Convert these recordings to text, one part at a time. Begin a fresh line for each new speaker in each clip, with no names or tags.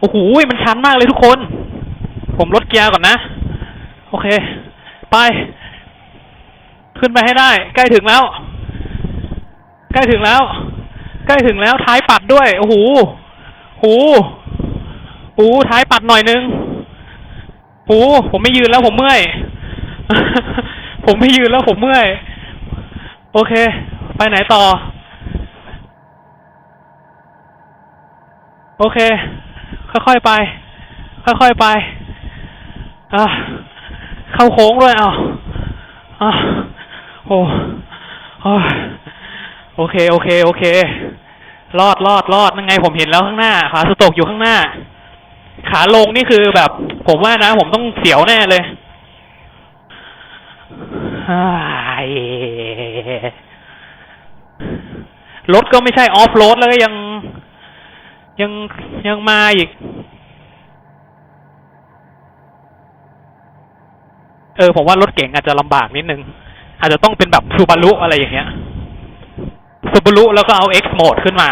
โอ้โหมันชันมากเลยทุกคน ผมลดเกียร์ก่อนนะ โอเค ไป ขึ้นไปให้ได้ ใกล้ถึงแล้ว ใกล้ถึงแล้ว ใกล้ถึงแล้ว ท้ายปัดด้วย โอ้โหโอ้โหโอ้โหท้ายปัดหน่อยนึงโอ้โหผมไม่ยืนแล้วผมเมื่อย ผมไม่ยืนแล้วผมเมื่อย โอเค ไปไหนต่อ โอเค ค่อยๆไป ค่อยๆไปอะเข้าโค้งด้วยเอาอะโอ้โอ้ยโอเค โอเค โอเค รอดรอดรอดนั่นไงผมเห็นแล้วข้างหน้า ขาสโตกอยู่ข้างหน้า ขาลงนี่คือแบบ ผมว่านะ ผมต้องเสียวแน่เลยรถก็ไม่ใช่ออฟโรดแล้วก็ยัง ยังยังมาอีก เออผมว่ารถเก๋งอาจจะลำบากนิดนึง อาจจะต้องเป็นแบบซูบารุอะไรอย่างเงี้ยซูบารุแล้วก็เอา X โหมดขึ้นมา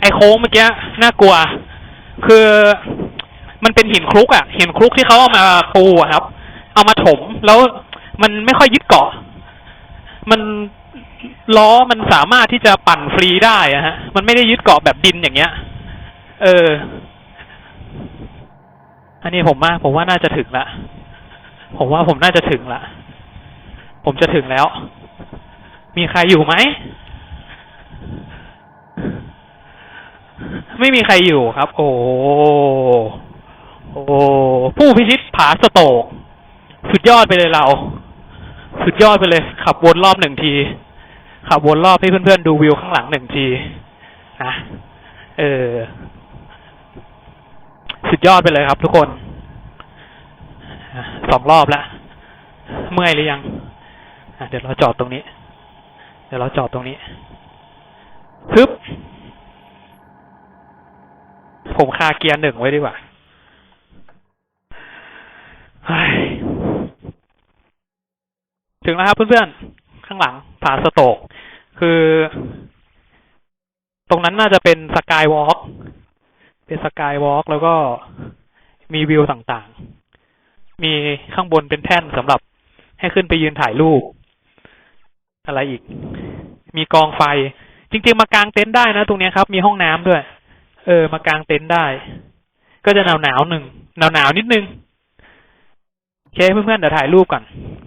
ไอโค้งเมื่อกี้น่ากลัว คือมันเป็นหินคลุกอะหินคลุกที่เขาเอามาปูอะครับ เอามาถมแล้วมันไม่ค่อยยึดเกาะ มัน ล้อมันสามารถที่จะปั่นฟรีได้อะฮะ มันไม่ได้ยึดเกาะแบบดินอย่างเงี้ย เออ อันนี้ผมว่าผมว่าน่าจะถึงละ ผมว่าผมน่าจะถึงละ ผมจะถึงแล้ว มีใครอยู่ไหม ไม่มีใครอยู่ครับ โอ้ โอ้ ผู้พิชิตผาสโตก สุดยอดไปเลยเรา สุดยอดไปเลย ขับวนรอบหนึ่งที ขับวนรอบให้เพื่อนๆดูวิวข้างหลังหนึ่งทีนะเออ สุดยอดไปเลยครับทุกคนสองรอบแล้วเมื่อยหรือยังเดี๋ยวเราจอดตรงนี้ เดี๋ยวเราจอดตรงนี้ฮึบผมคาเกียร์หนึ่งไว้ดีกว่าเฮ้ยถึงแล้วครับเพื่อนๆ ข้างหลังผาสโตก คือ ตรงนั้นน่าจะเป็นสกายวอล์กเป็นสกายวอล์กแล้วก็มีวิวต่างๆ มีข้างบนเป็นแท่นสำหรับให้ขึ้นไปยืนถ่ายรูป อะไรอีก มีกองไฟ จริง ๆ มากางเต็นท์ได้นะตรงนี้ครับ มีห้องน้ำด้วย เออ มากางเต็นท์ได้ ก็จะหนาวหนาวหนึ่งหนาวหนาวนิดนึงโอเคเพื่อนๆเดี๋ยวถ่ายรูปก่อน